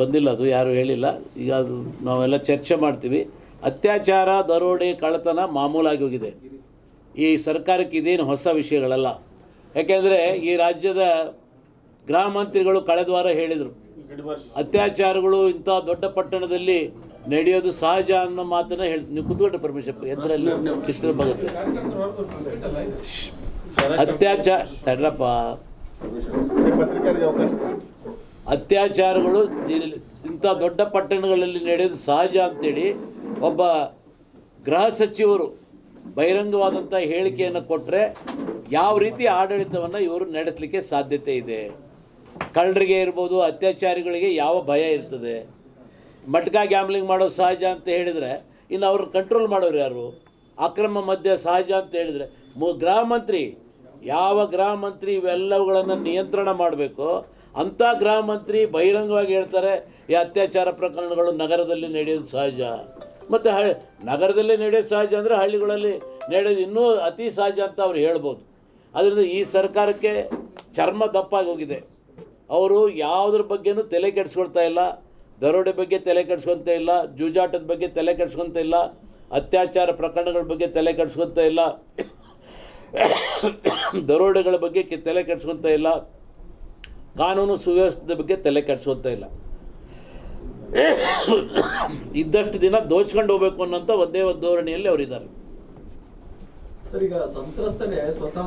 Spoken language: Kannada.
ಬಂದಿಲ್ಲ ಅದು ಯಾರು ಹೇಳಿಲ್ಲ. ಈಗ ಅದು ನಾವೆಲ್ಲ ಚರ್ಚೆ ಮಾಡ್ತೀವಿ. ಅತ್ಯಾಚಾರ, ದರೋಡೆ, ಕಳ್ಳತನ ಮಾಮೂಲಾಗಿ ಹೋಗಿದೆ. ಈ ಸರ್ಕಾರಕ್ಕೆ ಇದೇನು ಹೊಸ ವಿಷಯಗಳಲ್ಲ. ಯಾಕೆಂದರೆ ಈ ರಾಜ್ಯದ ಗೃಹ ಮಂತ್ರಿಗಳು ಕಳೆದ ವಾರ ಹೇಳಿದರು, ಅತ್ಯಾಚಾರಗಳು ಇಂಥ ದೊಡ್ಡ ಪಟ್ಟಣದಲ್ಲಿ ನಡೆಯೋದು ಸಹಜ ಅನ್ನೋ ಮಾತನ್ನ ಹೇಳಿ, ನೀವು ಕುತ್ಕೊಂಡ್ರೆ ಪರಮೇಶಪ್ಪ ಎದರಲ್ಲಿ ಕೃಷ್ಣ ಭಗತ್ ಅತ್ಯಾಚಾರ, ತಡ್ರಪ್ಪ. ಅತ್ಯಾಚಾರಗಳು ಇಂಥ ದೊಡ್ಡ ಪಟ್ಟಣಗಳಲ್ಲಿ ನಡೆಯೋದು ಸಹಜ ಅಂತೇಳಿ ಒಬ್ಬ ಗೃಹ ಸಚಿವರು ಬಹಿರಂಗವಾದಂಥ ಹೇಳಿಕೆಯನ್ನು ಕೊಟ್ಟರೆ ಯಾವ ರೀತಿ ಆಡಳಿತವನ್ನು ಇವರು ನಡೆಸಲಿಕ್ಕೆ ಸಾಧ್ಯತೆ ಇದೆ? ಕಳ್ಳರಿಗೆ ಇರ್ಬೋದು, ಅತ್ಯಾಚಾರಿಗಳಿಗೆ ಯಾವ ಭಯ ಇರ್ತದೆ? ಮಟ್ಕಾ ಗ್ಯಾಮ್ಲಿಂಗ್ ಮಾಡೋದು ಸಹಜ ಅಂತ ಹೇಳಿದರೆ ಇನ್ನು ಅವ್ರನ್ನ ಕಂಟ್ರೋಲ್ ಮಾಡೋರು ಯಾರು? ಅಕ್ರಮ ಮಧ್ಯ ಸಹಜ ಅಂತ ಹೇಳಿದರೆ ಮು, ಗೃಹ ಮಂತ್ರಿ, ಯಾವ ಗೃಹ ಮಂತ್ರಿ ಇವೆಲ್ಲವುಗಳನ್ನು ನಿಯಂತ್ರಣ ಮಾಡಬೇಕು? ಅಂಥ ಗೃಹ ಮಂತ್ರಿ ಬಹಿರಂಗವಾಗಿ ಹೇಳ್ತಾರೆ, ಈ ಅತ್ಯಾಚಾರ ಪ್ರಕರಣಗಳು ನಗರದಲ್ಲಿ ನಡೆಯೋದು ಸಹಜ. ಮತ್ತು ಹಳ್ಳಿ, ನಗರದಲ್ಲೇ ನಡೆಯೋದು ಸಹಜ ಅಂದರೆ ಹಳ್ಳಿಗಳಲ್ಲಿ ನಡೆಯೋದು ಇನ್ನೂ ಅತಿ ಸಹಜ ಅಂತ ಅವ್ರು ಹೇಳ್ಬೋದು. ಅದರಿಂದ ಈ ಸರ್ಕಾರಕ್ಕೆ ಚರ್ಮ ದಪ್ಪಾಗಿ ಹೋಗಿದೆ ಅವರು ಯಾವುದ್ರ ಬಗ್ಗೆನೂ ತಲೆ ಕೆಡಿಸ್ಕೊಳ್ತಾ ಇಲ್ಲ. ದರೋಡೆ ಬಗ್ಗೆ ತಲೆ ಕೆಡಿಸ್ಕೊತ ಇಲ್ಲ. ಜೂಜಾಟದ ಬಗ್ಗೆ ತಲೆ ಕೆಡಿಸ್ಕೊತ ಇಲ್ಲ. ಅತ್ಯಾಚಾರ ಪ್ರಕರಣಗಳ ಬಗ್ಗೆ ತಲೆ ಕೆಡಿಸ್ಕೊತ ಇಲ್ಲ. ದರೋಡೆಗಳ ಬಗ್ಗೆ ತಲೆ ಕೆಡಿಸ್ಕೊತ ಇಲ್ಲ. ಕಾನೂನು ಸುವ್ಯವಸ್ಥೆ ಬಗ್ಗೆ ತಲೆ ಕೆಡಿಸುವಂತ ಇಲ್ಲ. ಇದ್ದಷ್ಟು ದಿನ ದೋಚ್ಕೊಂಡು ಹೋಗ್ಬೇಕು ಅನ್ನೋಂಥ ಒಂದೇ ಒಂದು ಧೋರಣೆಯಲ್ಲಿ ಅವರಿದ್ದಾರೆ. ಸರ್, ಈಗ ಸಂತ್ರಸ್ತನೇ ಸ್ವತಃ